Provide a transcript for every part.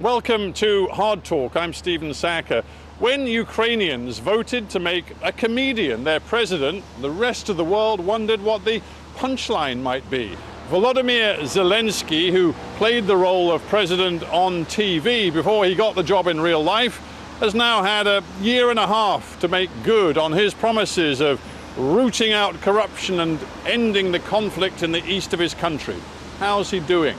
Welcome to Hard Talk. I'm Stephen Saka. When Ukrainians voted to make a comedian their president, the rest of the world wondered what the punchline might be. Volodymyr Zelensky, who played the role of president on TV before he got the job in real life, has now had a year and a half to make good on his promises of rooting out corruption and ending the conflict in the east of his country. How's he doing?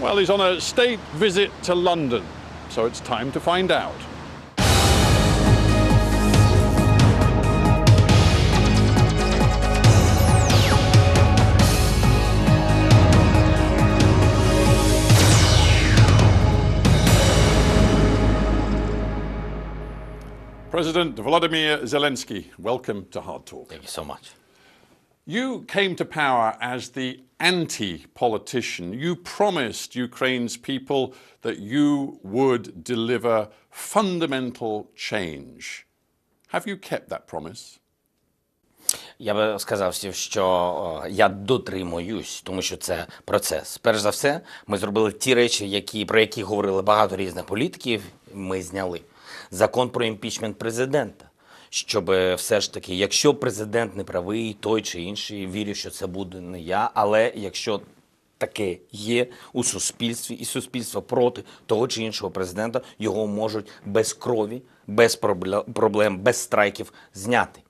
Well, he's on a state visit to London, so it's time to find out. President Volodymyr Zelensky, welcome to Hard Talk. Thank you so much. You came to power as the anti politician. You promised Ukraine's people that you would deliver fundamental change. Have you kept that promise? Я би сказав, що я дотримуюсь, тому що це процес. Перш за все, ми зробили ті речі, які, про які говорили багато різних політиків. Ми зняли закон про імпічмент президента. Щоб все ж таки, якщо президент не правий, той чи інший, вірю, що це буде не я. Але якщо таке є у суспільстві, і суспільство проти того чи іншого президента, його можуть без крові, без пробле- проблем, без страйків зняти.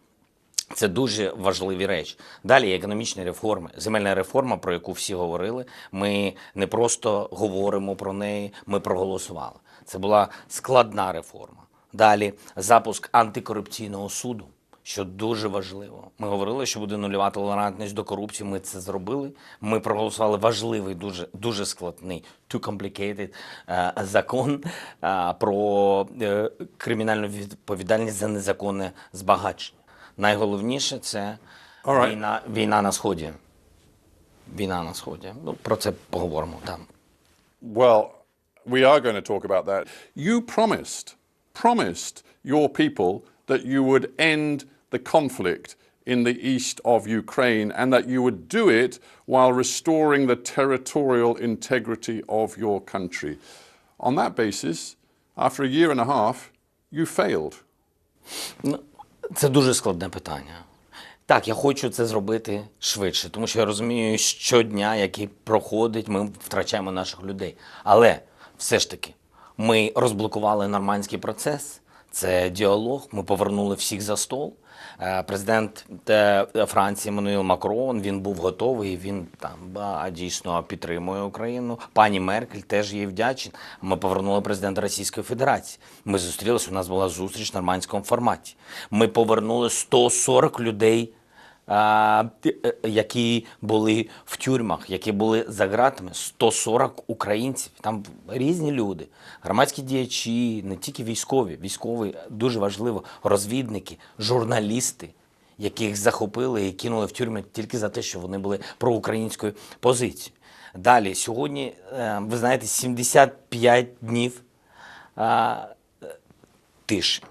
Це дуже важливі речі. Далі економічні реформи, земельна реформа, про яку всі говорили. Ми не просто говоримо про неї, ми проголосували. Це була складна реформа. Далі запуск антикорупційного суду, що дуже важливо. Ми говорили, що буде нульова толерантність до корупції. Ми це зробили. Ми проголосували важливий, дуже дуже складний too complicated е, закон е, про е, кримінальну відповідальність за незаконне збагачення. Найголовніше це війна, війна на сході. Війна на сході. Ну про це поговоримо там. Well, we are going to talk about that. You promised, promised your people that you would end the conflict in the east of Ukraine and that you would do it while restoring the territorial integrity of your country. On that basis, after a year and a half, you failed. Ну, це дуже складне питання. Так, я хочу це зробити швидше, тому що я розумію, щодня, який проходить, ми втрачаємо наших людей. Але все ж таки, ми розблокували нормандський процес, це діалог, ми повернули всіх за стол. Е, Президент е, Франції Еммануел Макрон він був готовий. Він там дійсно підтримує Україну. Пані Меркель теж їй вдячна. Ми повернули президента Російської Федерації. Ми зустрілися. У нас була зустріч в нормандському форматі. Ми повернули 140 людей які були в тюрмах, які були за ґратами, 140 українців. Там різні люди, громадські діячі, не тільки військові, військові дуже важливо, розвідники, журналісти, яких захопили і кинули в тюрми тільки за те, що вони були проукраїнською позицією. Далі, сьогодні, е, ви знаєте, 75 днів е, тиші.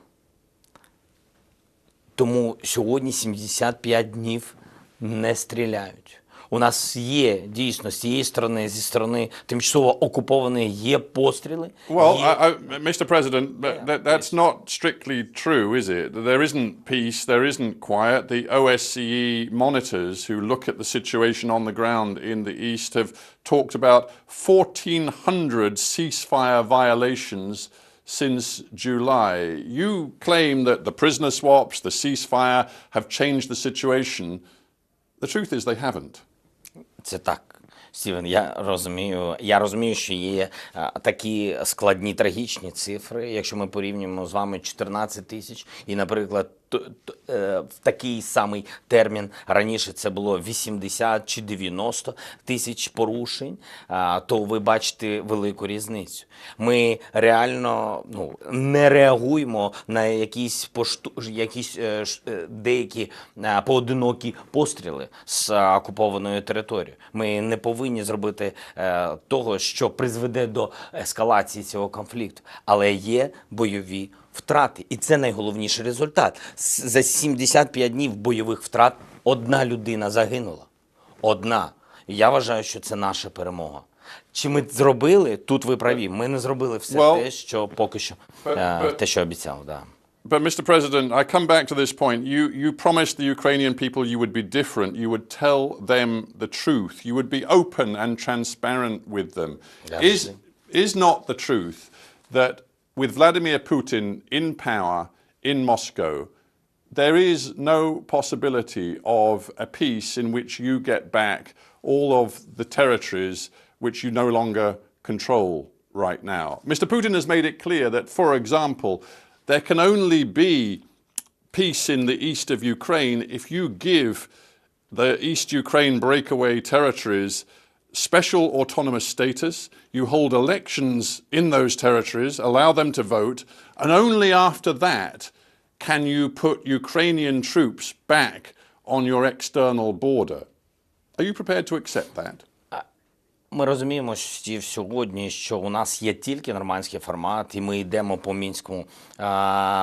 Тому сьогодні 75 днів не стріляють. У нас є дійсно з цієї сторони, зі сторони тимчасово окупованої є постріли. Well, є... I, I, Mr. President, but that, that's not strictly true, is it? There isn't peace, there isn't quiet. The OSCE monitors who look at the situation on the ground in the east have talked about 1,400 ceasefire violations since July. You claim that the prisoner swaps, the ceasefire have changed the situation. The truth is they haven't. Це так. Стівен, я розумію. Я розумію, що є а, такі складні трагічні цифри. Якщо ми порівнюємо з вами 14 тисяч, і, наприклад, е, в такий самий термін раніше це було 80 чи 90 тисяч порушень, то ви бачите велику різницю. Ми реально ну, не реагуємо на якісь пошту, якісь е, е, деякі е, поодинокі постріли з е, окупованої території. Ми не повинні зробити е, того, що призведе до ескалації цього конфлікту, але є бойові втрати, і це найголовніший результат. За 75 днів бойових втрат одна людина загинула. Одна. Я вважаю, що це наша перемога. Чи ми зробили? Тут ви праві. Ми не зробили все Well, те, що поки що but- е, те, що обіцяв. Да. But, Mr. President, I come back to this point. You, you promised the Ukrainian people you would be different. You would tell them the truth. You would be open and transparent with them. Is, is not the truth that with Vladimir Putin in power in Moscow, there is no possibility of a peace in which you get back all of the territories which you no longer control right now. Mr. Putin has made it clear that, for example, there can only be peace in the east of Ukraine if you give the East Ukraine breakaway territories special autonomous status, you hold elections in those territories, allow them to vote, and only after that can you put Ukrainian troops back on your external border. Are you prepared to accept that? Ми розуміємо Стів, сьогодні, що у нас є тільки нормандський формат, і ми йдемо по мінському,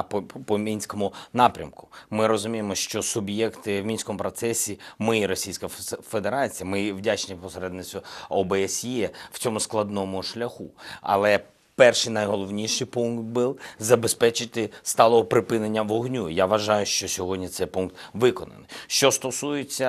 по, по мінському напрямку. Ми розуміємо, що суб'єкти в мінському процесі, ми і Російська Фе- Федерація, ми вдячні посередницю ОБСЄ в цьому складному шляху. Але Перший найголовніший пункт був забезпечити сталого припинення вогню. Я вважаю, що сьогодні цей пункт виконаний. Що стосується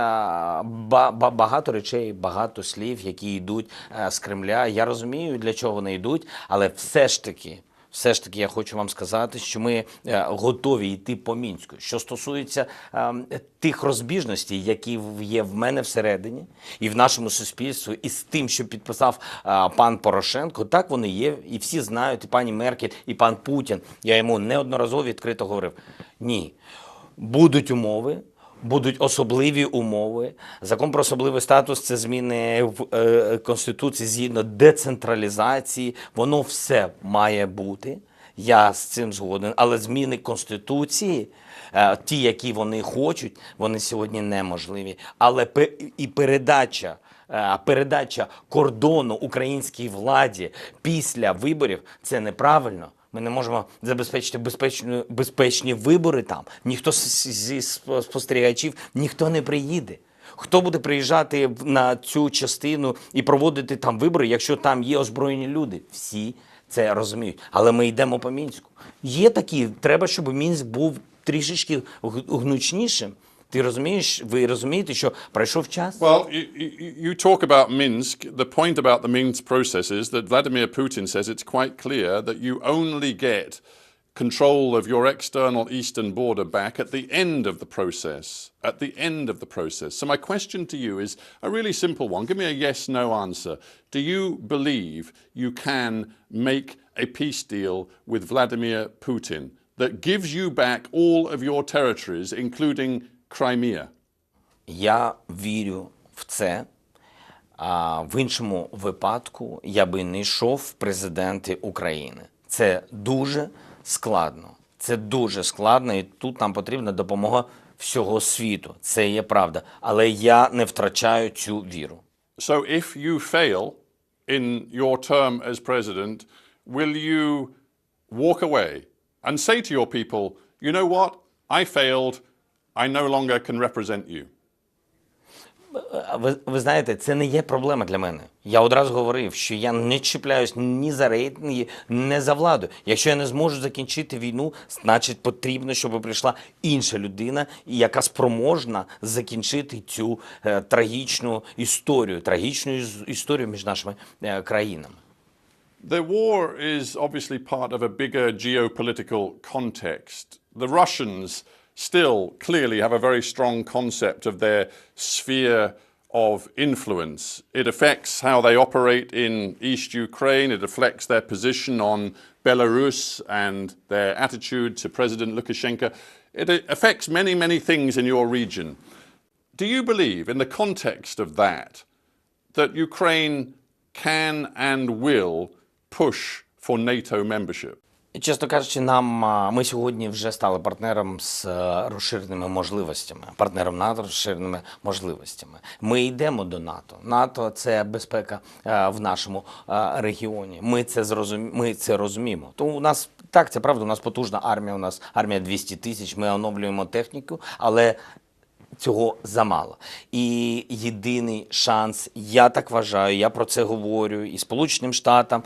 ба- ба- багато речей, багато слів, які йдуть е, з Кремля. Я розумію, для чого вони йдуть, але все ж таки. Все ж таки, я хочу вам сказати, що ми е, готові йти по мінську. Що стосується е, тих розбіжностей, які є в мене всередині і в нашому суспільстві, і з тим, що підписав е, пан Порошенко, так вони є, і всі знають, і пані Меркель, і пан Путін. Я йому неодноразово відкрито говорив: ні, будуть умови. Будуть особливі умови. Закон про особливий статус це зміни в е, конституції згідно децентралізації. Воно все має бути. Я з цим згоден. Але зміни конституції, е, ті, які вони хочуть, вони сьогодні неможливі. Але і передача. е, Передача кордону українській владі після виборів це неправильно. Ми не можемо забезпечити безпечні, безпечні вибори там. Ніхто зі спо- спостерігачів ніхто не приїде. Хто буде приїжджати на цю частину і проводити там вибори, якщо там є озброєні люди? Всі це розуміють. Але ми йдемо по мінську. Є такі, треба, щоб мінськ був трішечки гнучнішим. Ти розумієш, ви розумієте, що пройшов час? Well, you, you, you talk about Minsk. The point about the Minsk process is that Vladimir Putin says it's quite clear that you only get control of your external eastern border back at the end of the process. At the end of the process. So, my question to you is a really simple one. Give me a yes no answer. Do you believe you can make a peace deal with Vladimir Putin that gives you back all of your territories, including Crimea? Я вірю в це. А в іншому випадку я би не йшов в президенти України. Це дуже складно. Це дуже складно, і тут нам потрібна допомога всього світу. Це є правда. Але я не втрачаю цю віру. So, if you fail in your term as president, will you walk away and say to your people, you know what? I failed. I no longer can represent you. Ви, ви знаєте, це не є проблема для мене. Я одразу говорив, що я не чіпляюсь ні за рейтинги, ні за владу. Якщо я не зможу закінчити війну, значить потрібно, щоб прийшла інша людина, яка спроможна закінчити цю е, трагічну історію, трагічну історію між нашими е, країнами. The war is obviously part of a bigger geopolitical context. The Russians still clearly have a very strong concept of their sphere of influence. It affects how they operate in East Ukraine, it affects their position on Belarus and their attitude to President Lukashenko. It affects many, many things in your region. Do you believe, in the context of that, that Ukraine can and will push for NATO membership? Чесно кажучи, нам ми сьогодні вже стали партнером з е, розширеними можливостями, партнером НАТО розширеними можливостями. Ми йдемо до НАТО. НАТО це безпека е, в нашому е, регіоні. Ми це зрозумі... ми це розуміємо. Тому у нас так це правда. У нас потужна армія. У нас армія 200 тисяч. Ми оновлюємо техніку, але цього замало. І єдиний шанс, я так вважаю, я про це говорю і Сполученим Штатам,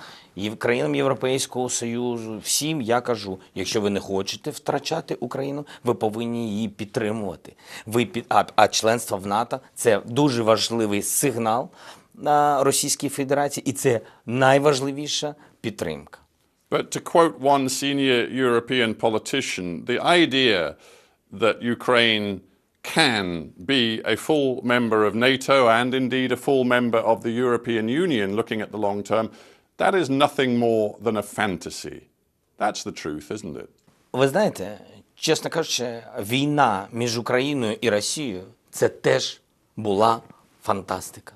країнам Європейського Союзу. Всім я кажу: якщо ви не хочете втрачати Україну, ви повинні її підтримувати. Ви під а, а членство в НАТО це дуже важливий сигнал на Російській Федерації, і це найважливіша підтримка. But to quote one senior European politician, the idea that Ukraine can be a full member of NATO and indeed a full member of the European Union looking at the long term, that is nothing more than a fantasy. That's the truth, isn't it? Ви знаєте, чесно кажучи, війна між Україною і Росією це теж була фантастика.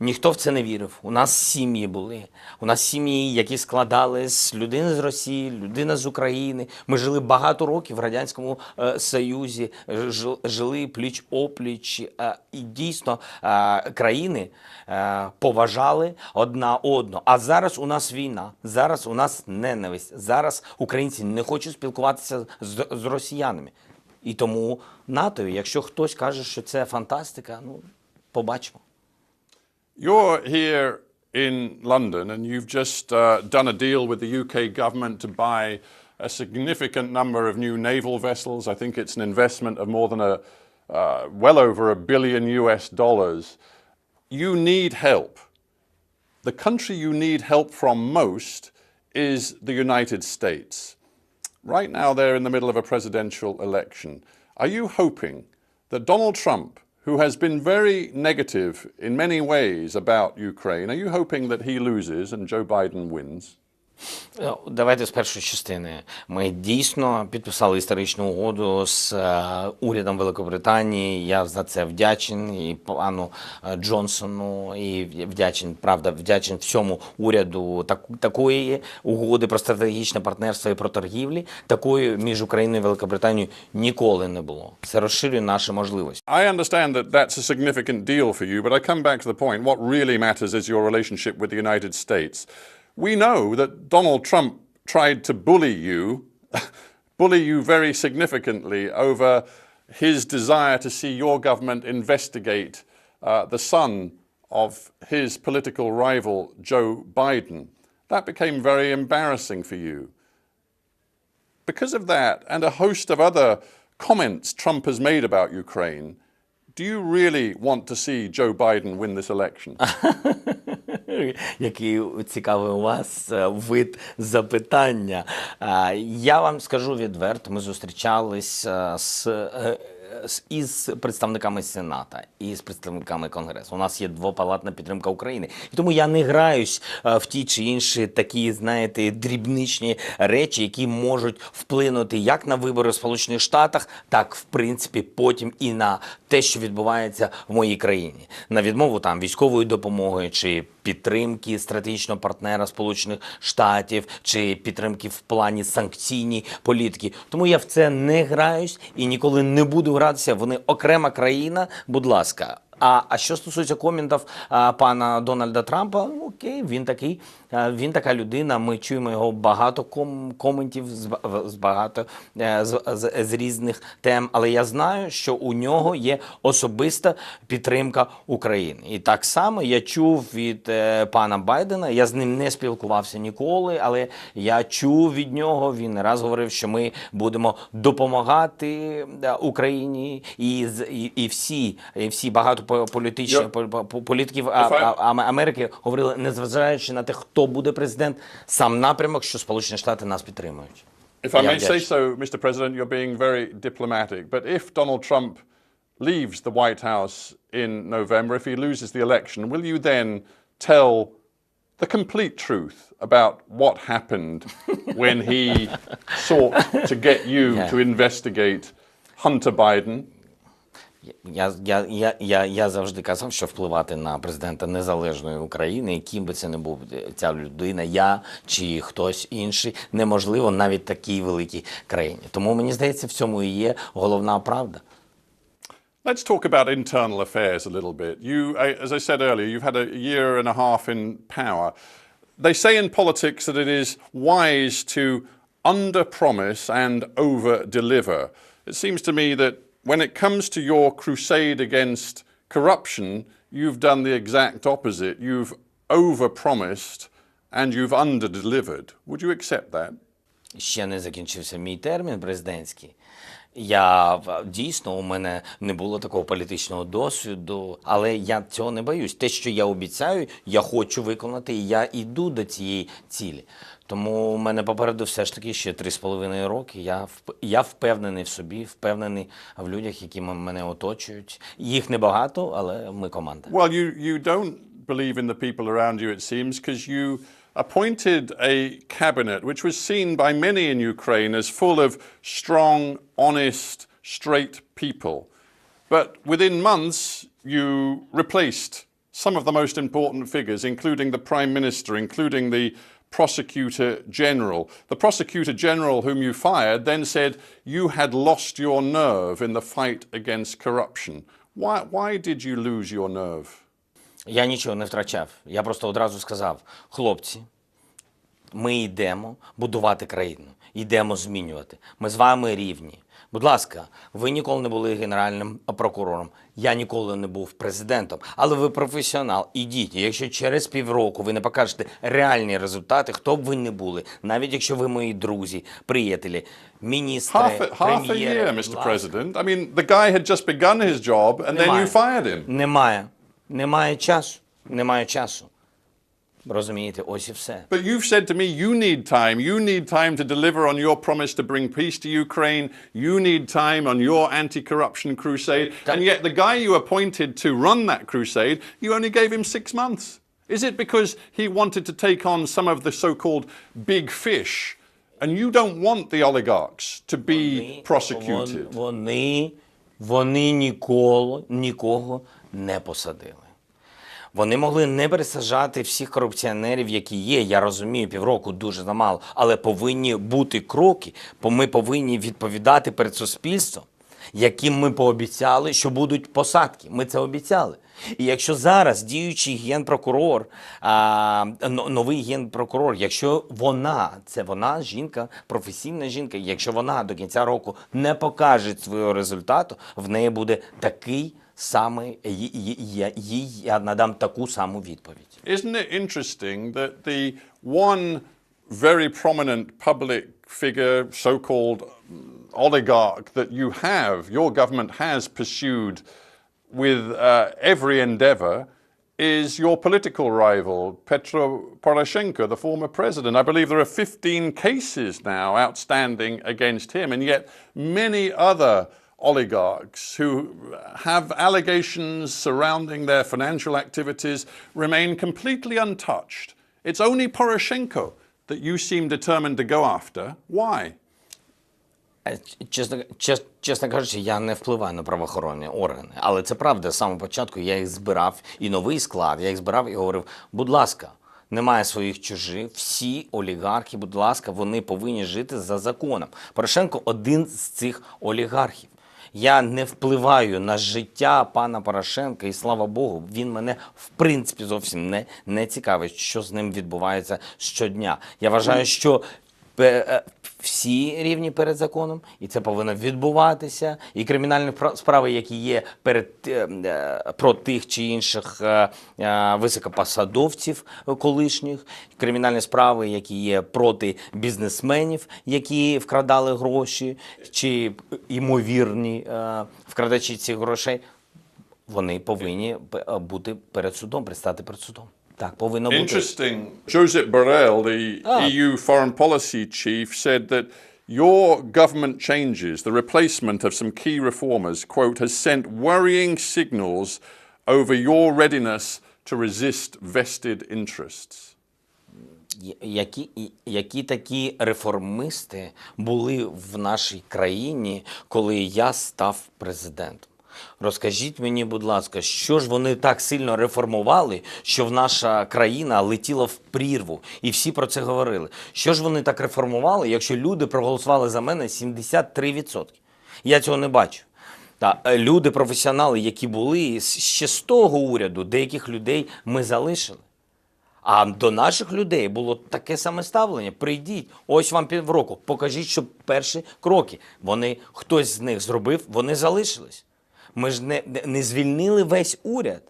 Ніхто в це не вірив. У нас сім'ї були. У нас сім'ї, які складались людина з Росії, людина з України. Ми жили багато років в Радянському е, Союзі, жил- жили пліч опліч. Е, і дійсно е, країни е, поважали одна одну. А зараз у нас війна, зараз у нас ненависть. Зараз українці не хочуть спілкуватися з, з росіянами. І тому НАТО, якщо хтось каже, що це фантастика, ну побачимо. You're here in London and you've just uh, done a deal with the UK government to buy a significant number of new naval vessels. I think it's an investment of more than a uh, well over a billion US dollars. You need help. The country you need help from most is the United States. Right now, they're in the middle of a presidential election. Are you hoping that Donald Trump, who has been very negative in many ways about Ukraine, are you hoping that he loses and Joe Biden wins? Ну, Давайте з першої частини. Ми дійсно підписали історичну угоду з е, урядом Великобританії. Я за це вдячен і пану е, Джонсону, і вдячен, правда, вдячен всьому уряду так, такої угоди про стратегічне партнерство і про торгівлі. Такої між Україною і Великобританією ніколи не було. Це розширює наші можливості. I understand that that's a significant deal for you, but I come back to the point. What really matters is your relationship with the United States. We know that Donald Trump tried to bully you, bully you very significantly over his desire to see your government investigate uh, the son of his political rival, Joe Biden. That became very embarrassing for you. Because of that and a host of other comments Trump has made about Ukraine, do you really want to see Joe Biden win this election? Який цікавий у вас е, вид запитання. Е, Я вам скажу відверто, ми зустрічались е, з. Із представниками Сената і з представниками Конгресу. У нас є двопалатна підтримка України. І тому я не граюсь е, в ті чи інші такі, знаєте, дрібничні речі, які можуть вплинути як на вибори в Сполучених Штатах, так в принципі потім і на те, що відбувається в моїй країні. На відмову там військової допомоги чи підтримки стратегічного партнера Сполучених Штатів чи підтримки в плані санкційній політики. Тому я в це не граюсь і ніколи не буду гратися. Вони окрема країна. Будь ласка. А, а що стосується коментів а, пана Дональда Трампа, ну, окей, він такий, а, він така людина. Ми чуємо його багато ком, коментів з, з багато е, з, з, з різних тем. Але я знаю, що у нього є особиста підтримка України. І так само я чув від е, пана Байдена. Я з ним не спілкувався ніколи, але я чув від нього. Він не раз говорив, що ми будемо допомагати е, Україні і, і, і всі, і всі багато по- політичних Я- по- по- політиків Америки говорили, незважаючи на те, хто буде президент, сам напрямок, що Сполучені Штати нас підтримують. If I may say so, Mr. President, you're being very diplomatic. But if Donald Trump leaves the White House in November, if he loses the election, will you then tell the complete truth about what happened when he sought to get you Yeah. to investigate Hunter Biden? Я, я, я, я, я завжди казав, що впливати на президента незалежної України, яким би це не був ця людина, я чи хтось інший, неможливо навіть такій великій країні. Тому мені здається, в цьому і є головна правда. Let's talk about internal affairs a little bit. You, as I said earlier, you've had a year and a half in power. They say in politics that it is wise to under promise and over deliver. It seems to me that when it comes to your crusade against corruption, you've done the exact opposite. You've overpromised and you've underdelivered. Would you accept that? ще не закінчився мій термін президентський. Я дійсно у мене не було такого політичного досвіду, але я цього не боюсь. Те, що я обіцяю, я хочу виконати, і я йду до цієї цілі. Тому у мене попереду все ж таки ще три з половиною роки. Я я впевнений в собі, впевнений в людях, які мене оточують. Їх небагато, але ми команда. Well, you, you don't believe in the people around you, it seems, because you appointed a cabinet which was seen by many in Ukraine as full of strong, honest, straight people. But within months, you replaced some of the most important figures, including the Prime Minister, including the Prosecutor General. The Prosecutor General, whom you fired, then said you had lost your nerve in the fight against corruption. Why, why did you lose your nerve? Я нічого не втрачав. Я просто одразу сказав: хлопці, ми йдемо будувати країну, йдемо змінювати. Ми з вами рівні. Будь ласка, ви ніколи не були генеральним прокурором. Я ніколи не був президентом. Але ви професіонал. Ідіть. Якщо через півроку ви не покажете реальні результати, хто б ви не були, навіть якщо ви мої друзі, приятелі, міністри, Half half a прем'єри, year, Mr. President. I mean, the guy had just begun his job and then you fired him. Немає. Немає часу. Немає часу. Розумієте, ось і все. But you've said to me, you need time. You need time to deliver on your promise to bring peace to Ukraine. You need time on your anti corruption crusade. And yet, the guy you appointed to run that crusade, you only gave him six months. Is it because he wanted to take on some of the so called big fish? And you don't want the oligarchs to be prosecuted. Вон- Вони, вони ніколи нікого не посадили. Вони могли не пересаджати всіх корупціонерів, які є. Я розумію, півроку дуже замало, але повинні бути кроки, бо ми повинні відповідати перед суспільством, яким ми пообіцяли, що будуть посадки. Ми це обіцяли. І якщо зараз діючий генпрокурор, а, но- новий генпрокурор, якщо вона, це вона, жінка, професійна жінка, якщо вона до кінця року не покаже свого результату, в неї буде такий самий, ї- ї- я- їй я надам таку саму відповідь. Isn't it interesting that the one very prominent public figure, so called oligarch, that you have, your government has pursued with uh, every endeavor is your political rival, Petro Poroshenko, the former president. I believe there are 15 cases now outstanding against him, and yet many other oligarchs who have allegations surrounding their financial activities remain completely untouched. It's only Poroshenko that you seem determined to go after. Why? Е, Чесно, чесно кажучи, я не впливаю на правоохоронні органи. Але це правда, з самого початку я їх збирав і новий склад, я їх збирав і говорив: будь ласка, немає своїх чужих, всі олігархи, будь ласка, вони повинні жити за законом. Порошенко один з цих олігархів. Я не впливаю на життя пана Порошенка, і слава Богу, він мене в принципі зовсім не, не цікавить, що з ним відбувається щодня. Я вважаю, що всі рівні перед законом, і це повинно відбуватися. І кримінальні пра- справи, які є перед е, е, про тих чи інших е, е, високопосадовців е, колишніх, кримінальні справи, які є проти бізнесменів, які вкрадали гроші, чи ймовірні е, вкрадачі цих грошей. Вони повинні е, бути перед судом, предстати перед судом. Так, повинно бути. Interesting. Josep Borrell, the EU foreign policy chief, said that your government changes, the replacement of some key reformers, quote, has sent worrying signals over your readiness to resist vested interests. Я- Які, і- які такі реформисти були в нашій країні, коли я став президентом? Розкажіть мені, будь ласка, що ж вони так сильно реформували, що в наша країна летіла в прірву, і всі про це говорили. Що ж вони так реформували, якщо люди проголосували за мене 73%? Я цього не бачу. Та е, люди, професіонали, які були ще з того уряду, деяких людей ми залишили. А до наших людей було таке саме ставлення. Прийдіть, ось вам півроку, покажіть, що перші кроки. Вони хтось з них зробив, вони залишились. Ми ж не, не- звільнили весь уряд.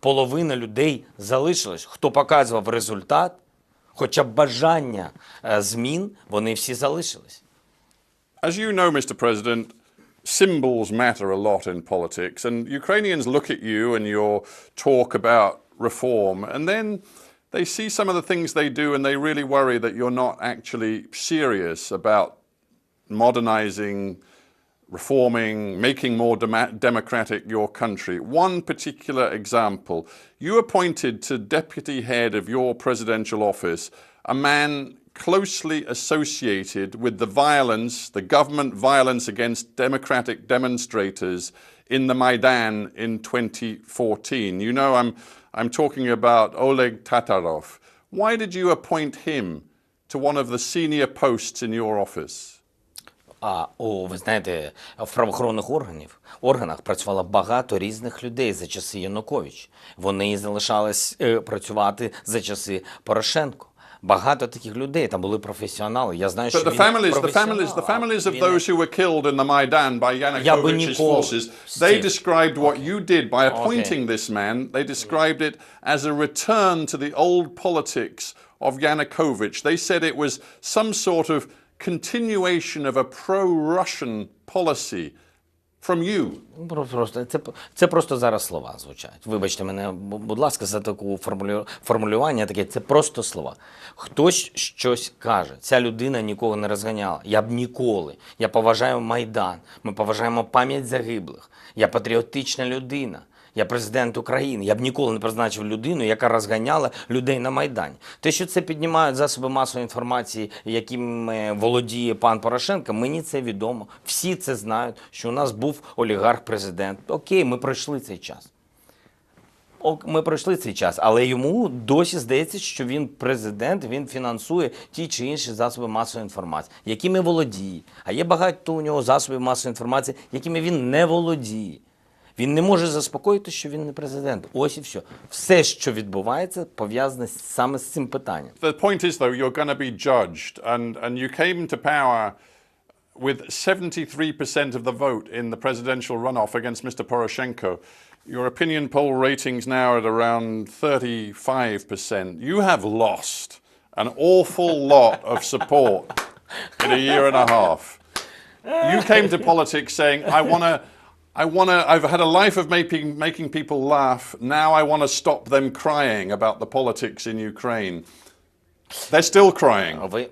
Половина людей залишилась. Хто показував результат, хоча б бажання е, змін, вони всі залишились. As you know, Mr. President, symbols matter a lot in politics, and Ukrainians look at you and your talk about reform, and then they see some of the things they do and they really worry that you're not actually serious about modernizing, reforming, making more dema- democratic your country. One particular example you appointed to deputy head of your presidential office a man closely associated with the violence, the government violence against democratic demonstrators in the Maidan in 2014. You know, I'm, I'm talking about Oleg Tatarov. Why did you appoint him to one of the senior posts in your office? А о, ви знаєте, в правоохоронних органів органах працювало багато різних людей за часи Янукович. Вони і залишались е, працювати за часи Порошенко. Багато таких людей там були професіонали. Я знаю, що the він families, професіонал, families, the а families of those who were killed in the Maidan by Я би Yanukovych's ніколи, forces, they described what you did by appointing this man. They described it as a return to the old politics of Yanukovych. They said it was some sort of continuation of a pro-Russian policy from you. Ну, про- Просто це, це просто зараз слова звучать. Вибачте мене, будь ласка, за таку формулю, формулювання. Таке це просто слова. Хтось щось каже. Ця людина нікого не розганяла. Я б ніколи. Я поважаю майдан. Ми поважаємо пам'ять загиблих. Я патріотична людина. Я президент України. Я б ніколи не призначив людину, яка розганяла людей на Майдані. Те, що це піднімають засоби масової інформації, якими володіє пан Порошенко, мені це відомо. Всі це знають, що у нас був олігарх-президент. Окей, ми пройшли цей час. Ми пройшли цей час, але йому досі здається, що він президент, він фінансує ті чи інші засоби масової інформації, якими володіє. А є багато у нього засобів масової інформації, якими він не володіє. Він не може заспокоїти, що він не президент. Ось і все. Все, що відбувається, пов'язане саме з цим питанням. The point is, though, you're going to be judged, and, and you came to power with 73% of the vote in the presidential runoff against Mr. Poroshenko. Your opinion poll ratings now at around 35%. You have lost an awful lot of support in a year and a half. You came to politics saying, I want to. I want to. I've had a life of making making people laugh. Now I want to stop them crying about the politics in Ukraine. They're still crying. Ви,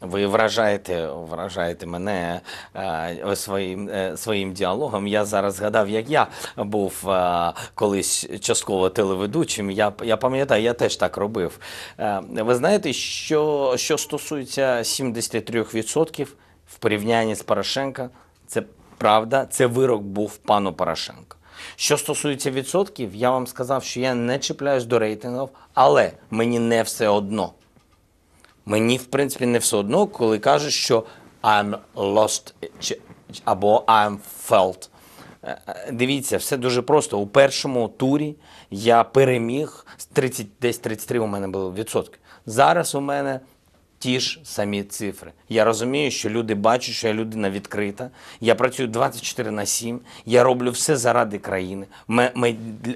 ви вражаєте, вражаєте мене е, своїм, е, своїм діалогом. Я зараз згадав, як я був е, колись частково телеведучим. Я, я пам'ятаю, я теж так робив. Е, ви знаєте, що, що стосується 73% в порівнянні з Порошенка, це правда, це вирок був пану Порошенко. Що стосується відсотків, я вам сказав, що я не чіпляюсь до рейтингів, але мені не все одно. Мені, в принципі, не все одно, коли кажуть, що I'm lost або I'm felt. Е, е, Дивіться, все дуже просто. У першому турі я переміг 30, десь 33 у мене було відсотки. Зараз у мене ті ж самі цифри. Я розумію, що люди бачать, що я людина відкрита. Я працюю 24 на 7, я роблю все заради країни.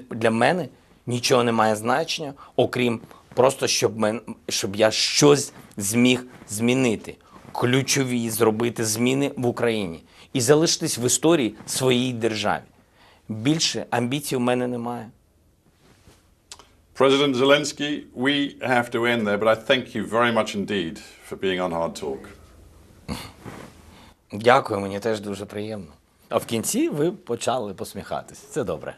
Для- мене нічого не має значення, окрім просто щоб, щоб я щось зміг змінити. Ключові зробити зміни в Україні і залишитись в історії своїй державі. Більше амбіцій у мене немає. President Zelensky, we have to end there, but I thank you very much indeed for being on Hard Talk. Дякую, мені теж дуже приємно. А в кінці ви почали посміхатись. Це добре.